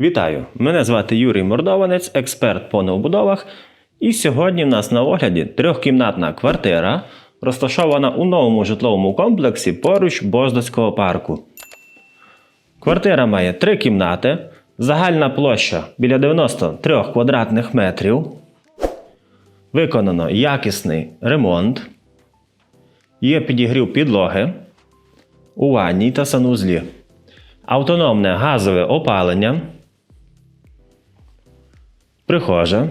Вітаю! Мене звати Юрій Мордованець, експерт по новобудовах. І сьогодні в нас на огляді трьохкімнатна квартира, розташована у новому житловому комплексі поруч Боздоцького парку. Квартира має три кімнати, загальна площа біля 93 квадратних метрів. Виконано якісний ремонт. Є підігрів підлоги у ванній та санузлі. Автономне газове опалення. Прихожа.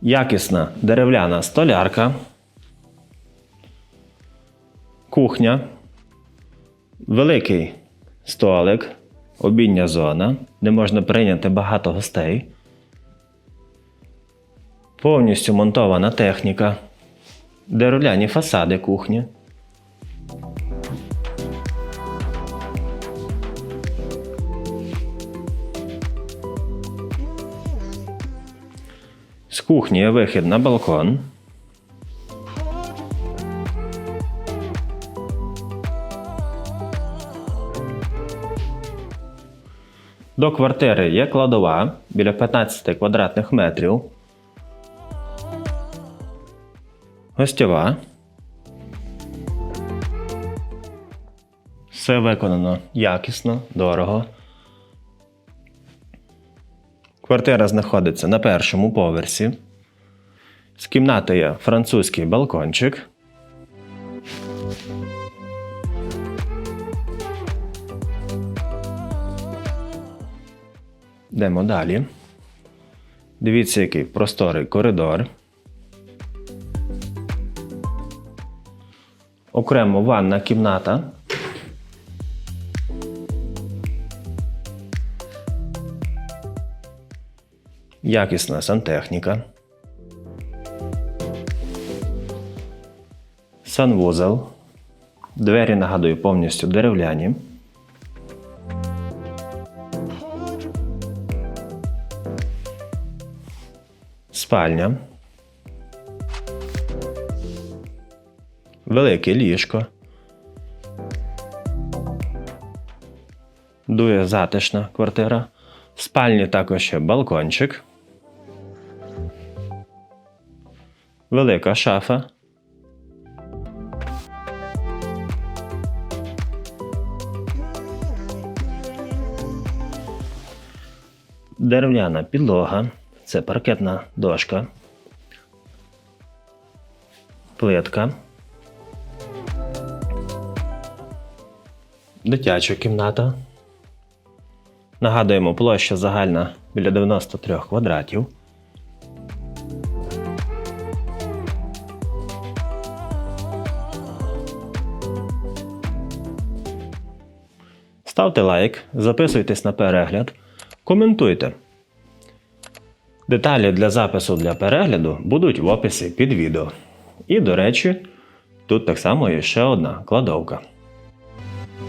Якісна дерев'яна столярка. Кухня. Великий столик. Обідня зона, де можна прийняти багато гостей. Повністю монтована техніка. Дерев'яні фасади кухні. З кухні є вихід на балкон. До квартири є кладова біля 15 квадратних метрів. Гостьова. Все виконано якісно, дорого. Квартира знаходиться на першому поверсі. З кімнати є французький балкончик. Йдемо далі. Дивіться, який просторий коридор. Окремо ванна кімната. Якісна сантехніка. Санвузол. Двері, нагадую, повністю дерев'яні. Спальня. Велике ліжко. Дує затишна квартира. В спальні також є балкончик. Велика шафа. Дерев'яна підлога. Це паркетна дошка. Плитка. Дитяча кімната. Нагадуємо, площа загальна біля 93 квадратів. Ставте лайк, записуйтесь на перегляд, коментуйте. Деталі для запису для перегляду будуть в описі під відео. І, до речі, тут так само є ще одна кладовка.